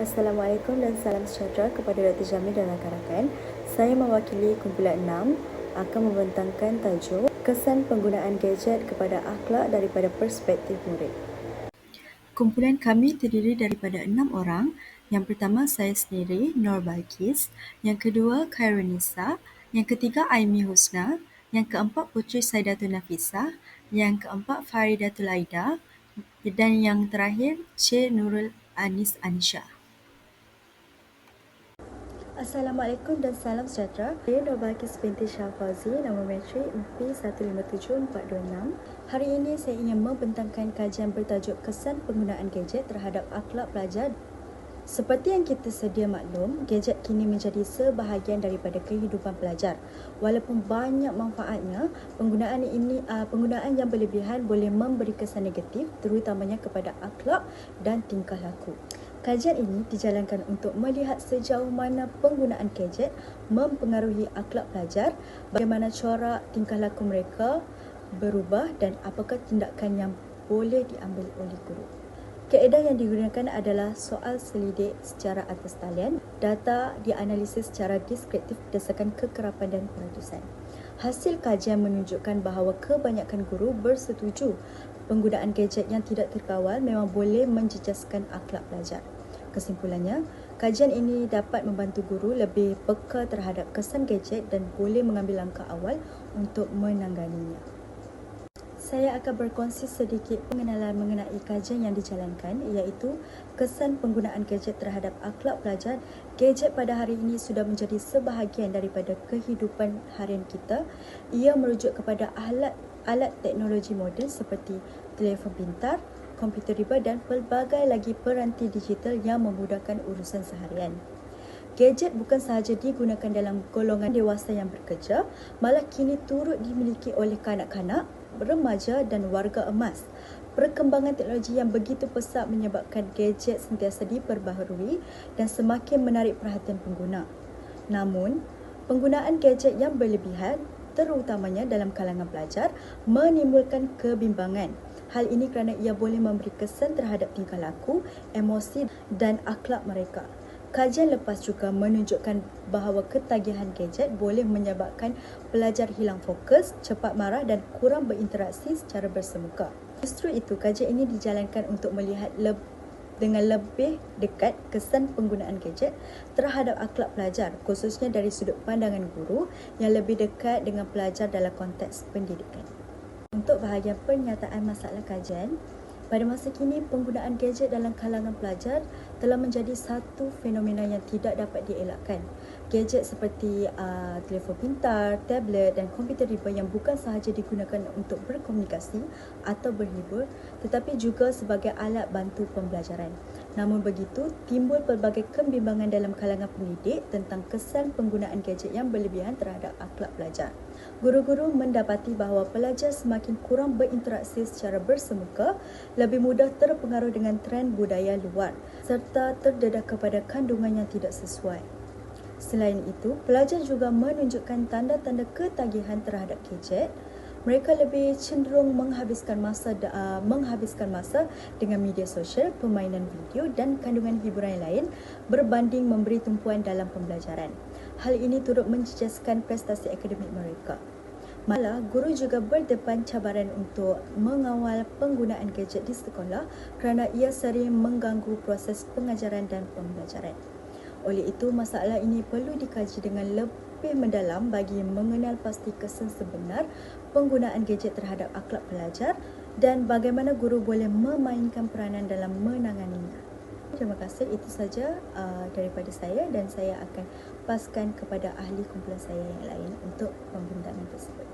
Assalamualaikum dan salam sejahtera kepada Dr. Jamil dan rakan-rakan. Saya mewakili kumpulan 6 akan membentangkan tajuk Kesan Penggunaan Gadget kepada Akhlak daripada Perspektif Murid. Kumpulan kami terdiri daripada enam orang. Yang pertama saya sendiri, Nur Balkis. Yang kedua, Khairunisa. Yang ketiga, Aimi Husna. Yang keempat, Putri Saidatul Nafisah. Yang keempat, Faridatul Aida. Dan yang terakhir, Cik Nurul Anis Anisha. Assalamualaikum dan salam sejahtera. Saya Nur Balkis binti Shah Fauzi, nama matrik MP157426. Hari ini saya ingin membentangkan kajian bertajuk Kesan Penggunaan Gadget Terhadap Akhlak Pelajar. Seperti yang kita sedia maklum, gadget kini menjadi sebahagian daripada kehidupan pelajar. Walaupun banyak manfaatnya, penggunaan ini uh, penggunaan yang berlebihan boleh memberi kesan negatif terutamanya kepada akhlak dan tingkah laku. Kajian ini dijalankan untuk melihat sejauh mana penggunaan gadget mempengaruhi akhlak pelajar, bagaimana corak tingkah laku mereka berubah dan apakah tindakan yang boleh diambil oleh guru. Kaedah yang digunakan adalah soal selidik secara atas talian. Data dianalisis secara deskriptif berdasarkan kekerapan dan peratusan. Hasil kajian menunjukkan bahawa kebanyakan guru bersetuju penggunaan gadget yang tidak terkawal memang boleh menjejaskan akhlak pelajar. Kesimpulannya, kajian ini dapat membantu guru lebih peka terhadap kesan gadget dan boleh mengambil langkah awal untuk menanganinya. Saya akan berkongsi sedikit pengenalan mengenai kajian yang dijalankan iaitu kesan penggunaan gadget terhadap akhlak pelajar. Gadget pada hari ini sudah menjadi sebahagian daripada kehidupan harian kita. Ia merujuk kepada alat alat teknologi moden seperti telefon pintar, komputer riba dan pelbagai lagi peranti digital yang memudahkan urusan seharian. Gadget bukan sahaja digunakan dalam golongan dewasa yang bekerja, malah kini turut dimiliki oleh kanak-kanak, remaja dan warga emas. Perkembangan teknologi yang begitu pesat menyebabkan gadget sentiasa diperbaharui dan semakin menarik perhatian pengguna. Namun, penggunaan gadget yang berlebihan terutamanya dalam kalangan pelajar menimbulkan kebimbangan. Hal ini kerana ia boleh memberi kesan terhadap tingkah laku, emosi dan akhlak mereka. Kajian lepas juga menunjukkan bahawa ketagihan gadget boleh menyebabkan pelajar hilang fokus, cepat marah dan kurang berinteraksi secara bersemuka. Justru itu, kajian ini dijalankan untuk melihat lebih dengan lebih dekat kesan penggunaan gadget terhadap akhlak pelajar khususnya dari sudut pandangan guru yang lebih dekat dengan pelajar dalam konteks pendidikan. Untuk bahagian pernyataan masalah kajian, pada masa kini penggunaan gadget dalam kalangan pelajar telah menjadi satu fenomena yang tidak dapat dielakkan. Gadget seperti uh, telefon pintar, tablet dan komputer riba yang bukan sahaja digunakan untuk berkomunikasi atau berhibur tetapi juga sebagai alat bantu pembelajaran. Namun begitu, timbul pelbagai kebimbangan dalam kalangan pendidik tentang kesan penggunaan gadget yang berlebihan terhadap akhlak pelajar. Guru-guru mendapati bahawa pelajar semakin kurang berinteraksi secara bersemuka, lebih mudah terpengaruh dengan trend budaya luar serta terdedah kepada kandungan yang tidak sesuai. Selain itu, pelajar juga menunjukkan tanda-tanda ketagihan terhadap gadget. Mereka lebih cenderung menghabiskan masa uh, menghabiskan masa dengan media sosial, permainan video dan kandungan hiburan lain berbanding memberi tumpuan dalam pembelajaran. Hal ini turut menjejaskan prestasi akademik mereka. Malah, guru juga berdepan cabaran untuk mengawal penggunaan gadget di sekolah kerana ia sering mengganggu proses pengajaran dan pembelajaran. Oleh itu, masalah ini perlu dikaji dengan lebih mendalam bagi mengenal pasti kesan sebenar penggunaan gadget terhadap akhlak pelajar dan bagaimana guru boleh memainkan peranan dalam menanganinya. Terima kasih, itu saja uh, daripada saya dan saya akan paskan kepada ahli kumpulan saya yang lain untuk pembintangan tersebut.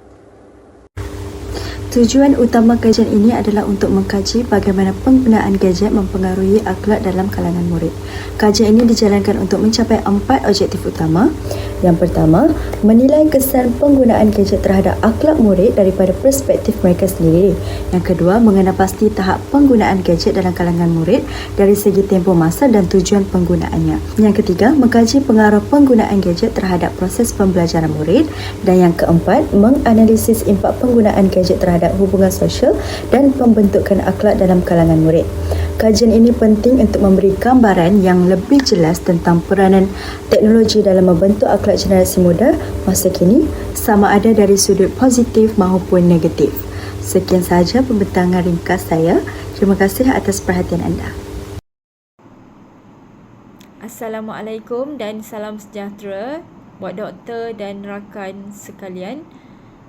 Tujuan utama kajian ini adalah untuk mengkaji bagaimana penggunaan gadget mempengaruhi akhlak dalam kalangan murid. Kajian ini dijalankan untuk mencapai empat objektif utama. Yang pertama, menilai kesan penggunaan gadget terhadap akhlak murid daripada perspektif mereka sendiri. Yang kedua, mengenal pasti tahap penggunaan gadget dalam kalangan murid dari segi tempoh masa dan tujuan penggunaannya. Yang ketiga, mengkaji pengaruh penggunaan gadget terhadap proses pembelajaran murid. Dan yang keempat, menganalisis impak penggunaan gadget terhadap hubungan sosial dan pembentukan akhlak dalam kalangan murid. Kajian ini penting untuk memberi gambaran yang lebih jelas tentang peranan teknologi dalam membentuk akhlak generasi muda masa kini sama ada dari sudut positif maupun negatif. Sekian sahaja pembentangan ringkas saya. Terima kasih atas perhatian anda. Assalamualaikum dan salam sejahtera buat doktor dan rakan sekalian.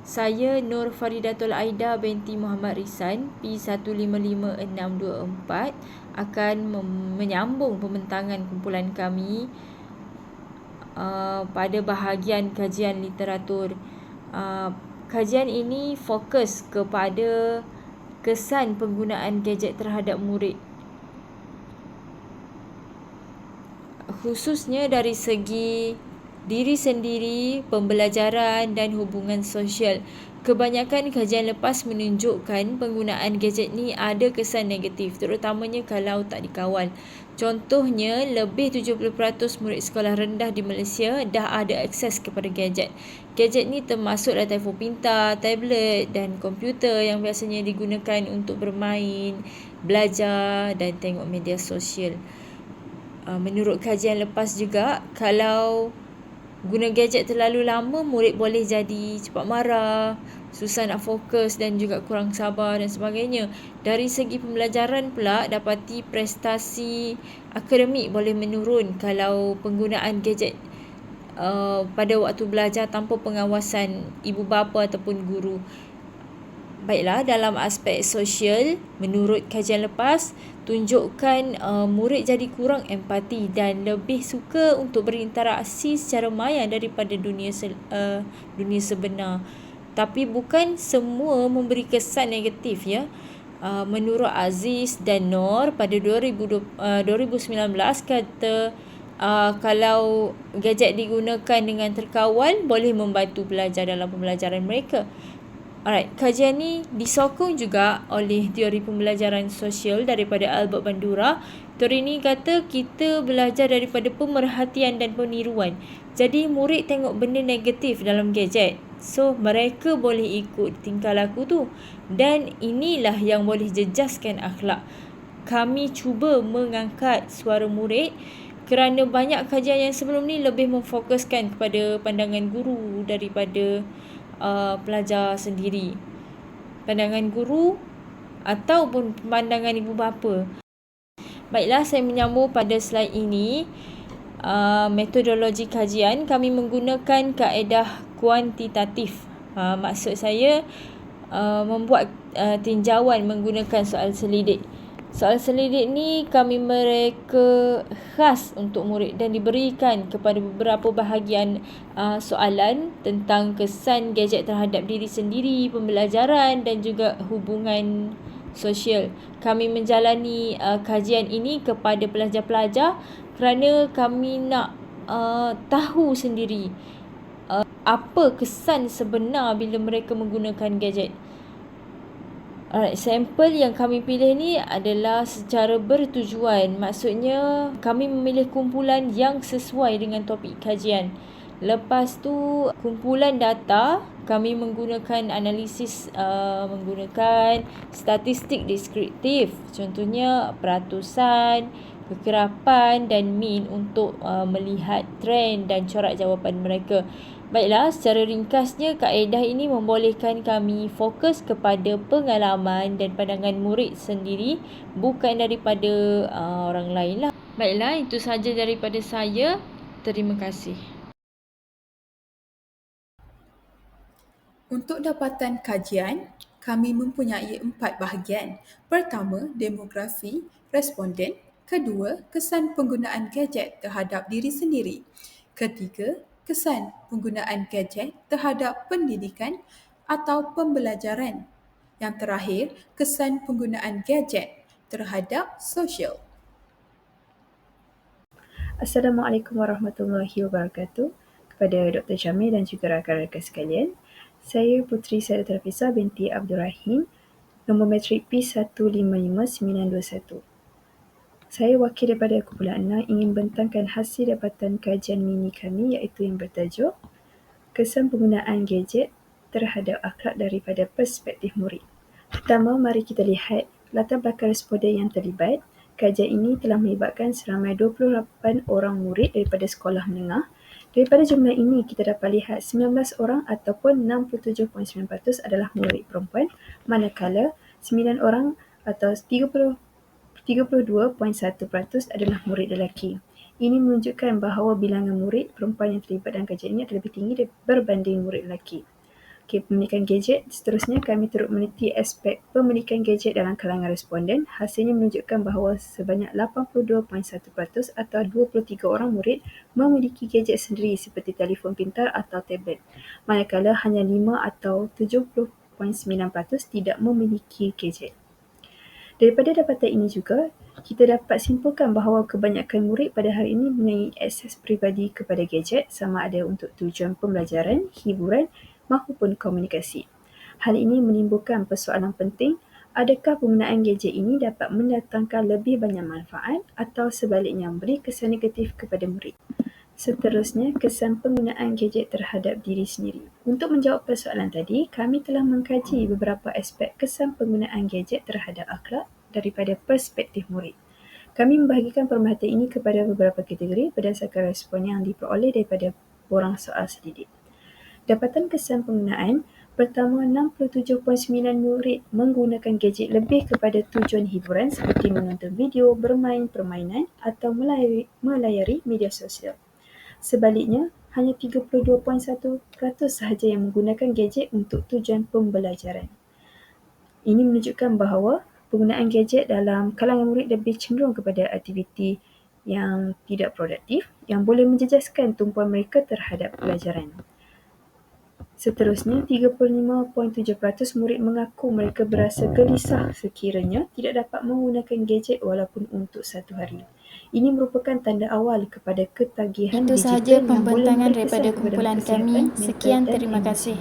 Saya Nur Faridatul Aida binti Muhammad Risan P155624 akan menyambung pembentangan kumpulan kami uh, pada bahagian kajian literatur. Uh, kajian ini fokus kepada kesan penggunaan gadget terhadap murid. Khususnya dari segi diri sendiri, pembelajaran dan hubungan sosial. Kebanyakan kajian lepas menunjukkan penggunaan gadget ni ada kesan negatif terutamanya kalau tak dikawal. Contohnya, lebih 70% murid sekolah rendah di Malaysia dah ada akses kepada gadget. Gadget ni termasuklah telefon pintar, tablet dan komputer yang biasanya digunakan untuk bermain, belajar dan tengok media sosial. Ah, menurut kajian lepas juga, kalau guna gadget terlalu lama murid boleh jadi cepat marah, susah nak fokus dan juga kurang sabar dan sebagainya. Dari segi pembelajaran pula dapati prestasi akademik boleh menurun kalau penggunaan gadget uh, pada waktu belajar tanpa pengawasan ibu bapa ataupun guru. Baiklah, dalam aspek sosial, menurut kajian lepas, tunjukkan uh, murid jadi kurang empati dan lebih suka untuk berinteraksi secara maya daripada dunia uh, dunia sebenar. Tapi bukan semua memberi kesan negatif ya. Uh, menurut Aziz dan Nor pada 2020, uh, 2019 kata uh, kalau gadget digunakan dengan terkawal boleh membantu pelajar dalam pembelajaran mereka. Alright, kajian ni disokong juga oleh teori pembelajaran sosial daripada Albert Bandura. Teori ni kata kita belajar daripada pemerhatian dan peniruan. Jadi murid tengok benda negatif dalam gadget. So mereka boleh ikut tingkah laku tu. Dan inilah yang boleh jejaskan akhlak. Kami cuba mengangkat suara murid kerana banyak kajian yang sebelum ni lebih memfokuskan kepada pandangan guru daripada uh, pelajar sendiri. Pandangan guru ataupun pandangan ibu bapa. Baiklah, saya menyambung pada slide ini. Uh, metodologi kajian kami menggunakan kaedah kuantitatif. Uh, maksud saya uh, membuat uh, tinjauan menggunakan soal selidik. Soal selidik ni kami mereka khas untuk murid dan diberikan kepada beberapa bahagian uh, soalan tentang kesan gadget terhadap diri sendiri, pembelajaran dan juga hubungan sosial. Kami menjalani uh, kajian ini kepada pelajar-pelajar kerana kami nak uh, tahu sendiri uh, apa kesan sebenar bila mereka menggunakan gadget. Alright, sampel yang kami pilih ni adalah secara bertujuan. Maksudnya kami memilih kumpulan yang sesuai dengan topik kajian. Lepas tu kumpulan data kami menggunakan analisis uh, menggunakan statistik deskriptif. Contohnya peratusan, kekerapan dan min untuk uh, melihat trend dan corak jawapan mereka. Baiklah, secara ringkasnya kaedah ini membolehkan kami fokus kepada pengalaman dan pandangan murid sendiri bukan daripada uh, orang lain lah. Baiklah, itu sahaja daripada saya. Terima kasih. Untuk dapatan kajian, kami mempunyai empat bahagian. Pertama, demografi responden. Kedua, kesan penggunaan gadget terhadap diri sendiri. Ketiga, kesan penggunaan gadget terhadap pendidikan atau pembelajaran. Yang terakhir, kesan penggunaan gadget terhadap sosial. Assalamualaikum warahmatullahi wabarakatuh kepada Dr. Jamil dan juga rakan-rakan sekalian. Saya Putri Sada Terpisa binti Abdul Rahim, nombor metrik P155921. Saya wakil daripada kumpulan Ana ingin bentangkan hasil dapatan kajian mini kami iaitu yang bertajuk Kesan Penggunaan Gadget Terhadap Akhlak Daripada Perspektif Murid. Pertama, mari kita lihat latar belakang responden yang terlibat Kajian ini telah melibatkan seramai 28 orang murid daripada sekolah menengah. Daripada jumlah ini, kita dapat lihat 19 orang ataupun 67.9% adalah murid perempuan, manakala 9 orang atau 30 32.1% adalah murid lelaki. Ini menunjukkan bahawa bilangan murid perempuan yang terlibat dalam kajian ini lebih tinggi berbanding murid lelaki. Okay, pemilikan gadget. Seterusnya, kami turut meneliti aspek pemilikan gadget dalam kalangan responden. Hasilnya menunjukkan bahawa sebanyak 82.1% atau 23 orang murid memiliki gadget sendiri seperti telefon pintar atau tablet. Manakala hanya 5 atau 70.9% tidak memiliki gadget. Daripada dapatan ini juga, kita dapat simpulkan bahawa kebanyakan murid pada hari ini mempunyai akses peribadi kepada gadget sama ada untuk tujuan pembelajaran, hiburan maupun komunikasi. Hal ini menimbulkan persoalan penting, adakah penggunaan gadget ini dapat mendatangkan lebih banyak manfaat atau sebaliknya memberi kesan negatif kepada murid. Seterusnya, kesan penggunaan gadget terhadap diri sendiri. Untuk menjawab persoalan tadi, kami telah mengkaji beberapa aspek kesan penggunaan gadget terhadap akhlak daripada perspektif murid. Kami membahagikan pemerhatian ini kepada beberapa kategori berdasarkan respon yang diperoleh daripada borang soal sedidik. Dapatan kesan penggunaan Pertama, 67.9 murid menggunakan gadget lebih kepada tujuan hiburan seperti menonton video, bermain permainan atau melayari, melayari media sosial. Sebaliknya, hanya 32.1% sahaja yang menggunakan gadget untuk tujuan pembelajaran. Ini menunjukkan bahawa penggunaan gadget dalam kalangan murid lebih cenderung kepada aktiviti yang tidak produktif yang boleh menjejaskan tumpuan mereka terhadap pelajaran. Seterusnya, 35.7% murid mengaku mereka berasa gelisah sekiranya tidak dapat menggunakan gadget walaupun untuk satu hari. Ini merupakan tanda awal kepada ketagihan Itu digital sahaja berkesan daripada kumpulan kami. Sekian, terima kasih.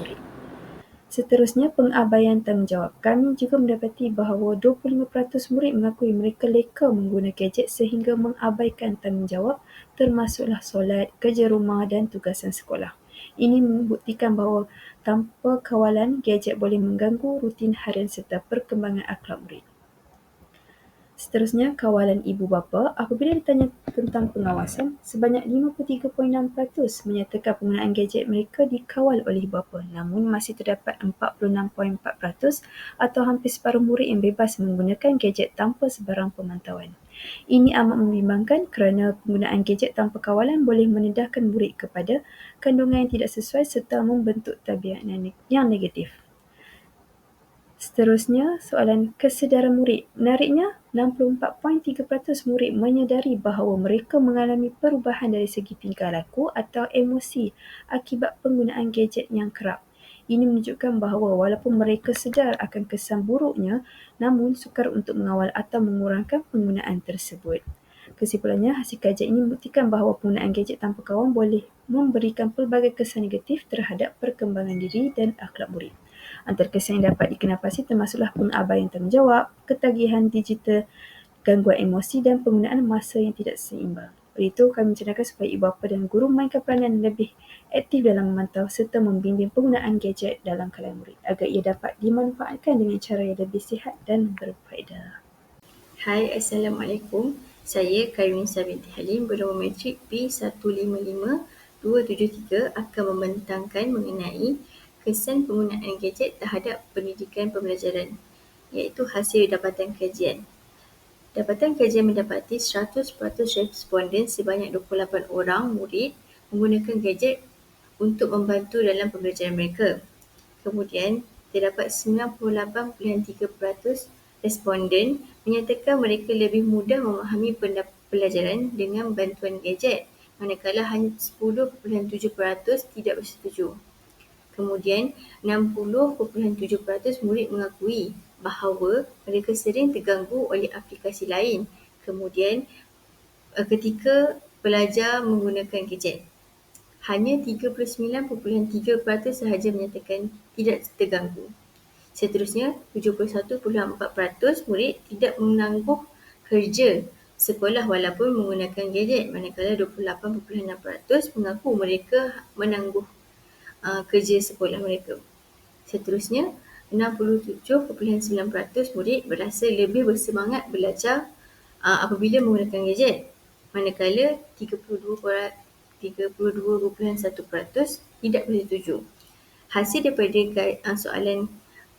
Seterusnya, pengabaian tanggungjawab. Kami juga mendapati bahawa 25% murid mengakui mereka leka menggunakan gadget sehingga mengabaikan tanggungjawab termasuklah solat, kerja rumah dan tugasan sekolah. Ini membuktikan bahawa tanpa kawalan, gadget boleh mengganggu rutin harian serta perkembangan akhlak murid. Seterusnya, kawalan ibu bapa. Apabila ditanya tentang pengawasan, sebanyak 53.6% menyatakan penggunaan gadget mereka dikawal oleh ibu bapa. Namun, masih terdapat 46.4% atau hampir separuh murid yang bebas menggunakan gadget tanpa sebarang pemantauan. Ini amat membimbangkan kerana penggunaan gadget tanpa kawalan boleh menedahkan murid kepada kandungan yang tidak sesuai serta membentuk tabiat yang negatif. Seterusnya, soalan kesedaran murid. Menariknya, 64.3% murid menyedari bahawa mereka mengalami perubahan dari segi tingkah laku atau emosi akibat penggunaan gadget yang kerap. Ini menunjukkan bahawa walaupun mereka sedar akan kesan buruknya, namun sukar untuk mengawal atau mengurangkan penggunaan tersebut. Kesimpulannya, hasil kajian ini membuktikan bahawa penggunaan gadget tanpa kawan boleh memberikan pelbagai kesan negatif terhadap perkembangan diri dan akhlak murid. Antara kesan yang dapat dikenapasi termasuklah pengabaian tanggungjawab, ketagihan digital, gangguan emosi dan penggunaan masa yang tidak seimbang. Oleh itu, kami mencadangkan supaya ibu bapa dan guru mainkan peranan lebih aktif dalam memantau serta membimbing penggunaan gadget dalam kalangan murid agar ia dapat dimanfaatkan dengan cara yang lebih sihat dan berfaedah. Hai, Assalamualaikum. Saya Karim binti Halim bernombor matrik B155273 akan membentangkan mengenai kesan penggunaan gadget terhadap pendidikan pembelajaran iaitu hasil dapatan kajian. Dapatan kajian mendapati 100% responden sebanyak 28 orang murid menggunakan gadget untuk membantu dalam pembelajaran mereka. Kemudian, terdapat 98.3% responden menyatakan mereka lebih mudah memahami pelajaran dengan bantuan gadget manakala hanya 10.7% tidak bersetuju. Kemudian, 60.7% murid mengakui bahawa mereka sering terganggu oleh aplikasi lain kemudian eh, ketika belajar menggunakan gadget. Hanya 39.3% sahaja menyatakan tidak terganggu. Seterusnya, 71.4% murid tidak menangguh kerja sekolah walaupun menggunakan gadget manakala 28.6% mengaku mereka menangguh uh, kerja sekolah mereka. Seterusnya, 67.9% murid berasa lebih bersemangat belajar uh, apabila menggunakan gadget. Manakala 32, 32.1% tidak bersetuju. Hasil daripada uh, soalan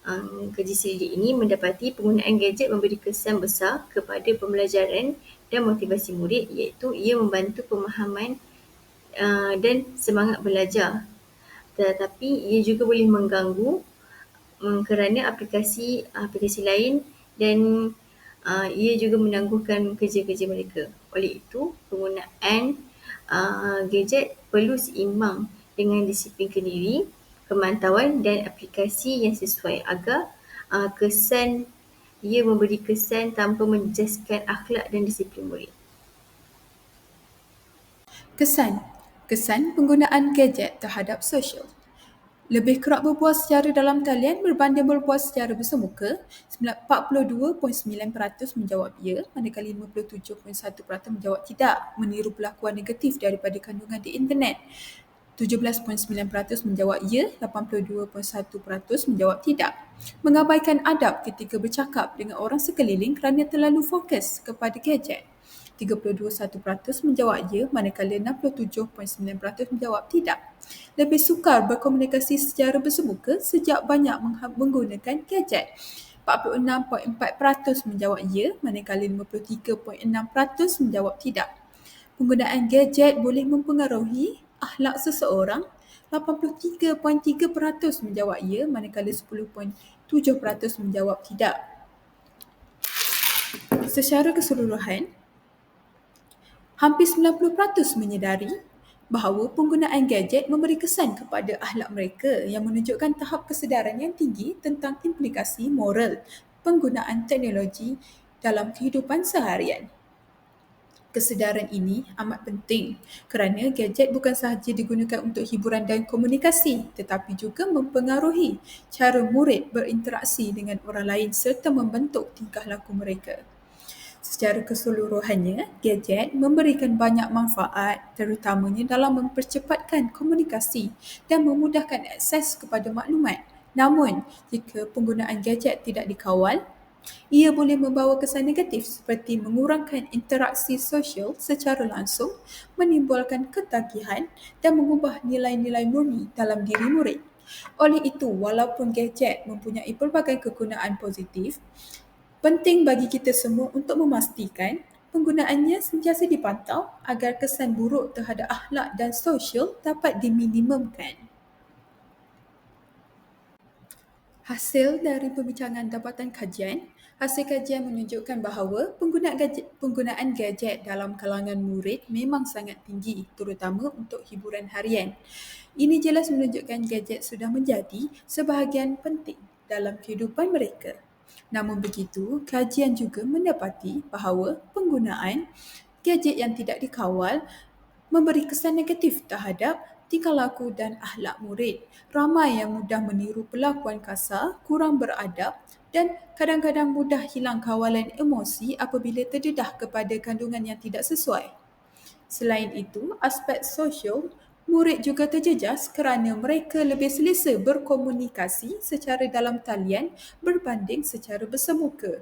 um, kaji selidik ini mendapati penggunaan gadget memberi kesan besar kepada pembelajaran dan motivasi murid iaitu ia membantu pemahaman uh, dan semangat belajar tetapi ia juga boleh mengganggu um, kerana aplikasi aplikasi lain dan uh, ia juga menangguhkan kerja-kerja mereka. Oleh itu, penggunaan uh, gadget perlu seimbang dengan disiplin kendiri pemantauan dan aplikasi yang sesuai agar uh, kesan ia memberi kesan tanpa menjejaskan akhlak dan disiplin murid. Kesan Kesan penggunaan gadget terhadap sosial. Lebih kerap berbual secara dalam talian berbanding berbual secara bersemuka, 42.9% menjawab ya, manakala 57.1% menjawab tidak, meniru pelakuan negatif daripada kandungan di internet. 17.9% menjawab ya, 82.1% menjawab tidak. Mengabaikan adab ketika bercakap dengan orang sekeliling kerana terlalu fokus kepada gadget. 32.1% menjawab ya, manakala 67.9% menjawab tidak. Lebih sukar berkomunikasi secara bersemuka sejak banyak menggunakan gadget. 46.4% menjawab ya, manakala 53.6% menjawab tidak. Penggunaan gadget boleh mempengaruhi akhlak seseorang 83.3% menjawab ya manakala 10.7% menjawab tidak. Secara keseluruhan, hampir 90% menyedari bahawa penggunaan gadget memberi kesan kepada akhlak mereka yang menunjukkan tahap kesedaran yang tinggi tentang implikasi moral penggunaan teknologi dalam kehidupan seharian. Kesedaran ini amat penting kerana gadget bukan sahaja digunakan untuk hiburan dan komunikasi tetapi juga mempengaruhi cara murid berinteraksi dengan orang lain serta membentuk tingkah laku mereka. Secara keseluruhannya, gadget memberikan banyak manfaat terutamanya dalam mempercepatkan komunikasi dan memudahkan akses kepada maklumat. Namun, jika penggunaan gadget tidak dikawal, ia boleh membawa kesan negatif seperti mengurangkan interaksi sosial secara langsung, menimbulkan ketagihan dan mengubah nilai-nilai murni dalam diri murid. Oleh itu, walaupun gadget mempunyai pelbagai kegunaan positif, penting bagi kita semua untuk memastikan penggunaannya sentiasa dipantau agar kesan buruk terhadap akhlak dan sosial dapat diminimumkan. Hasil dari pembincangan dapatan kajian, hasil kajian menunjukkan bahawa penggunaan gadget, penggunaan gadget dalam kalangan murid memang sangat tinggi terutama untuk hiburan harian. Ini jelas menunjukkan gadget sudah menjadi sebahagian penting dalam kehidupan mereka. Namun begitu, kajian juga mendapati bahawa penggunaan gadget yang tidak dikawal memberi kesan negatif terhadap tingkah laku dan akhlak murid. Ramai yang mudah meniru pelakuan kasar, kurang beradab dan kadang-kadang mudah hilang kawalan emosi apabila terdedah kepada kandungan yang tidak sesuai. Selain itu, aspek sosial murid juga terjejas kerana mereka lebih selesa berkomunikasi secara dalam talian berbanding secara bersemuka.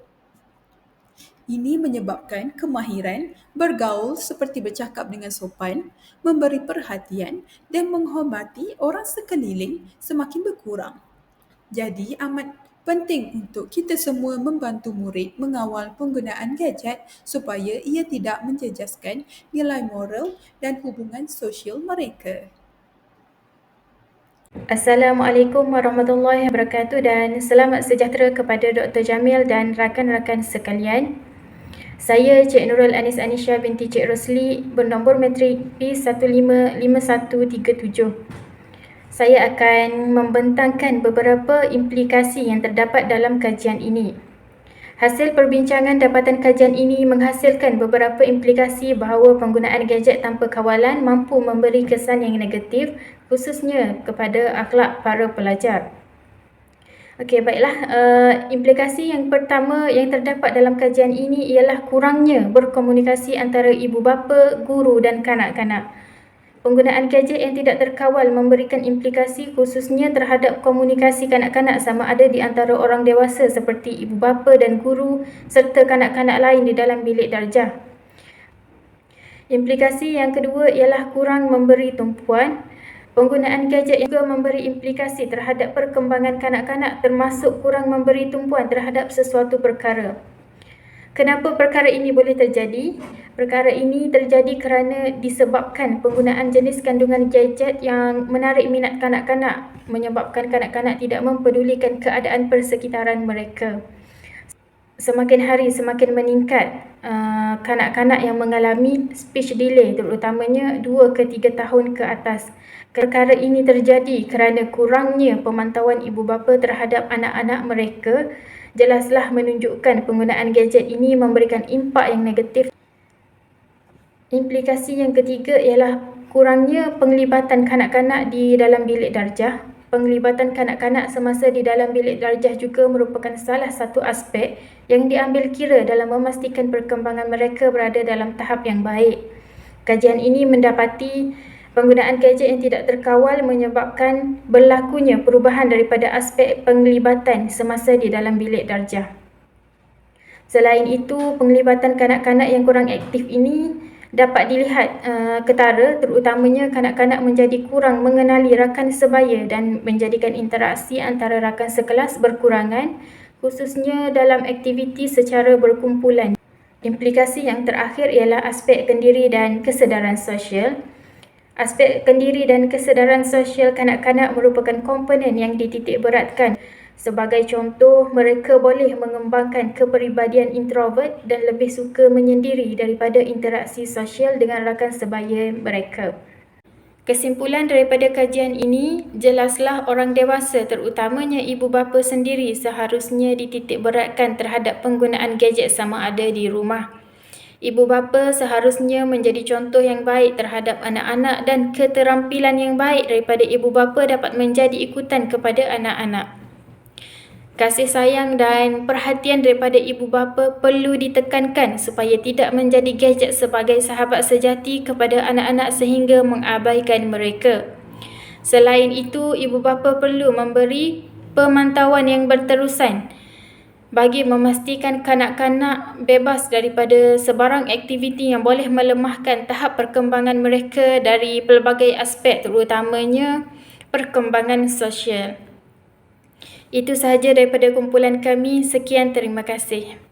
Ini menyebabkan kemahiran bergaul seperti bercakap dengan sopan, memberi perhatian dan menghormati orang sekeliling semakin berkurang. Jadi amat penting untuk kita semua membantu murid mengawal penggunaan gadget supaya ia tidak menjejaskan nilai moral dan hubungan sosial mereka. Assalamualaikum warahmatullahi wabarakatuh dan selamat sejahtera kepada Dr. Jamil dan rakan-rakan sekalian. Saya Cik Nurul Anis Anisha binti Cik Rosli bernombor matrik P155137. Saya akan membentangkan beberapa implikasi yang terdapat dalam kajian ini. Hasil perbincangan dapatan kajian ini menghasilkan beberapa implikasi bahawa penggunaan gadget tanpa kawalan mampu memberi kesan yang negatif khususnya kepada akhlak para pelajar. Okey, baiklah. Uh, implikasi yang pertama yang terdapat dalam kajian ini ialah kurangnya berkomunikasi antara ibu bapa, guru dan kanak-kanak. Penggunaan gadget yang tidak terkawal memberikan implikasi khususnya terhadap komunikasi kanak-kanak sama ada di antara orang dewasa seperti ibu bapa dan guru serta kanak-kanak lain di dalam bilik darjah. Implikasi yang kedua ialah kurang memberi tumpuan. Penggunaan gadget juga memberi implikasi terhadap perkembangan kanak-kanak termasuk kurang memberi tumpuan terhadap sesuatu perkara. Kenapa perkara ini boleh terjadi? Perkara ini terjadi kerana disebabkan penggunaan jenis kandungan gadget yang menarik minat kanak-kanak menyebabkan kanak-kanak tidak mempedulikan keadaan persekitaran mereka. Semakin hari semakin meningkat uh, kanak-kanak yang mengalami speech delay terutamanya 2 ke 3 tahun ke atas. Perkara ini terjadi kerana kurangnya pemantauan ibu bapa terhadap anak-anak mereka jelaslah menunjukkan penggunaan gadget ini memberikan impak yang negatif. Implikasi yang ketiga ialah kurangnya penglibatan kanak-kanak di dalam bilik darjah. Penglibatan kanak-kanak semasa di dalam bilik darjah juga merupakan salah satu aspek yang diambil kira dalam memastikan perkembangan mereka berada dalam tahap yang baik. Kajian ini mendapati Penggunaan gadget yang tidak terkawal menyebabkan berlakunya perubahan daripada aspek penglibatan semasa di dalam bilik darjah. Selain itu, penglibatan kanak-kanak yang kurang aktif ini dapat dilihat uh, ketara terutamanya kanak-kanak menjadi kurang mengenali rakan sebaya dan menjadikan interaksi antara rakan sekelas berkurangan khususnya dalam aktiviti secara berkumpulan. Implikasi yang terakhir ialah aspek kendiri dan kesedaran sosial. Aspek kendiri dan kesedaran sosial kanak-kanak merupakan komponen yang dititik beratkan. Sebagai contoh, mereka boleh mengembangkan kepribadian introvert dan lebih suka menyendiri daripada interaksi sosial dengan rakan sebaya mereka. Kesimpulan daripada kajian ini, jelaslah orang dewasa terutamanya ibu bapa sendiri seharusnya dititik beratkan terhadap penggunaan gadget sama ada di rumah. Ibu bapa seharusnya menjadi contoh yang baik terhadap anak-anak dan keterampilan yang baik daripada ibu bapa dapat menjadi ikutan kepada anak-anak. Kasih sayang dan perhatian daripada ibu bapa perlu ditekankan supaya tidak menjadi gadget sebagai sahabat sejati kepada anak-anak sehingga mengabaikan mereka. Selain itu, ibu bapa perlu memberi pemantauan yang berterusan bagi memastikan kanak-kanak bebas daripada sebarang aktiviti yang boleh melemahkan tahap perkembangan mereka dari pelbagai aspek terutamanya perkembangan sosial. Itu sahaja daripada kumpulan kami. Sekian terima kasih.